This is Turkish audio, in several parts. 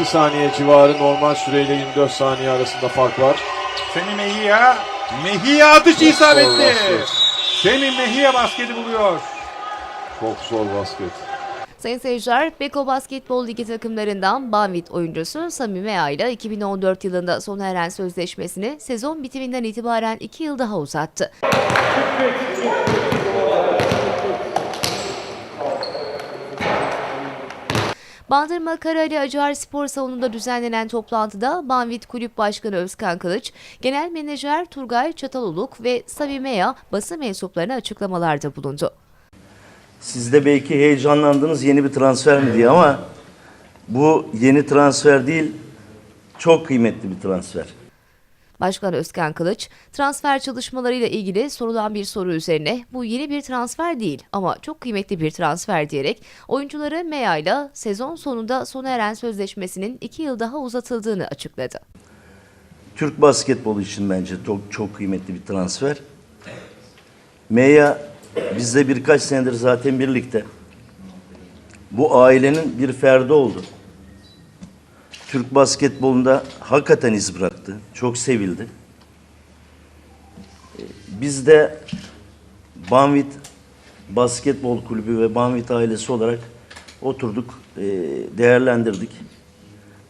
2 saniye civarı normal süreyle 24 saniye arasında fark var. Semi Mejia. Mejia atışı isabetli. Semi Mejia basketi buluyor. Çok zor basket. Sayın seyirciler, Beko Basketbol Ligi takımlarından Banvit oyuncusu Sami Mea ile 2014 yılında sona eren sözleşmesini sezon bitiminden itibaren 2 yıl daha uzattı. Bandırma Karali Acar Spor Salonu'nda düzenlenen toplantıda Banvit Kulüp Başkanı Özkan Kılıç, Genel Menajer Turgay Çataloluk ve Sami Mea basın mensuplarına açıklamalarda bulundu. Siz de belki heyecanlandınız yeni bir transfer mi diye ama bu yeni transfer değil, çok kıymetli bir transfer. Başkan Özkan Kılıç, transfer çalışmalarıyla ilgili sorulan bir soru üzerine bu yeni bir transfer değil ama çok kıymetli bir transfer diyerek oyuncuları Mea ile sezon sonunda sona eren sözleşmesinin 2 yıl daha uzatıldığını açıkladı. Türk basketbolu için bence çok çok kıymetli bir transfer. Meya bizle birkaç senedir zaten birlikte. Bu ailenin bir ferdi oldu. Türk basketbolunda hakikaten iz bıraktı. Çok sevildi. Ee, Biz de Banvit Basketbol Kulübü ve Banvit ailesi olarak oturduk, e, değerlendirdik.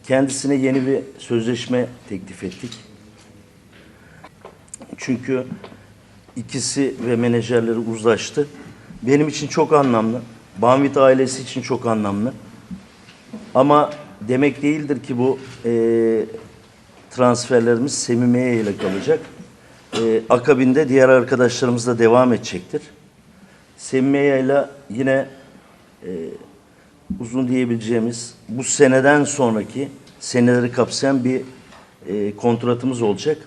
Kendisine yeni bir sözleşme teklif ettik. Çünkü ikisi ve menajerleri uzlaştı. Benim için çok anlamlı. Banvit ailesi için çok anlamlı. Ama demek değildir ki bu e, transferlerimiz Semimiye ile kalacak. E, akabinde diğer arkadaşlarımız da devam edecektir. Semimiye ile yine uzun diyebileceğimiz bu seneden sonraki seneleri kapsayan bir e, kontratımız olacak.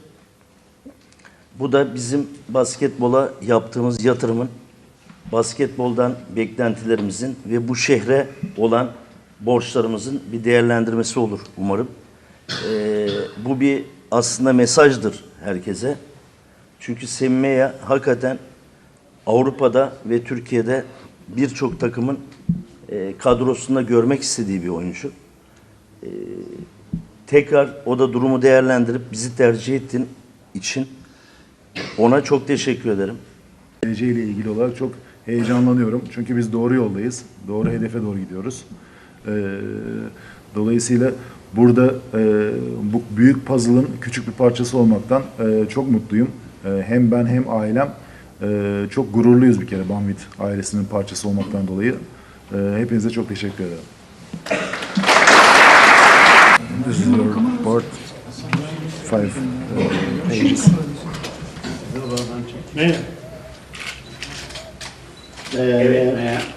Bu da bizim basketbola yaptığımız yatırımın, basketboldan beklentilerimizin ve bu şehre olan borçlarımızın bir değerlendirmesi olur umarım. E, bu bir aslında mesajdır herkese. Çünkü Semmeya hakikaten Avrupa'da ve Türkiye'de birçok takımın e, kadrosunda görmek istediği bir oyuncu. E, tekrar o da durumu değerlendirip bizi tercih ettiğin için ona çok teşekkür ederim. geleceğiyle ilgili olarak çok heyecanlanıyorum. Çünkü biz doğru yoldayız. Doğru hedefe doğru gidiyoruz. Ee, dolayısıyla burada e, bu büyük puzzle'ın küçük bir parçası olmaktan e, çok mutluyum. E, hem ben hem ailem çok gururluyuz bir kere Banvit ailesinin parçası olmaktan dolayı. Hepinize çok teşekkür ederim. This is your report. Five uh, pages. Evet, Meğer.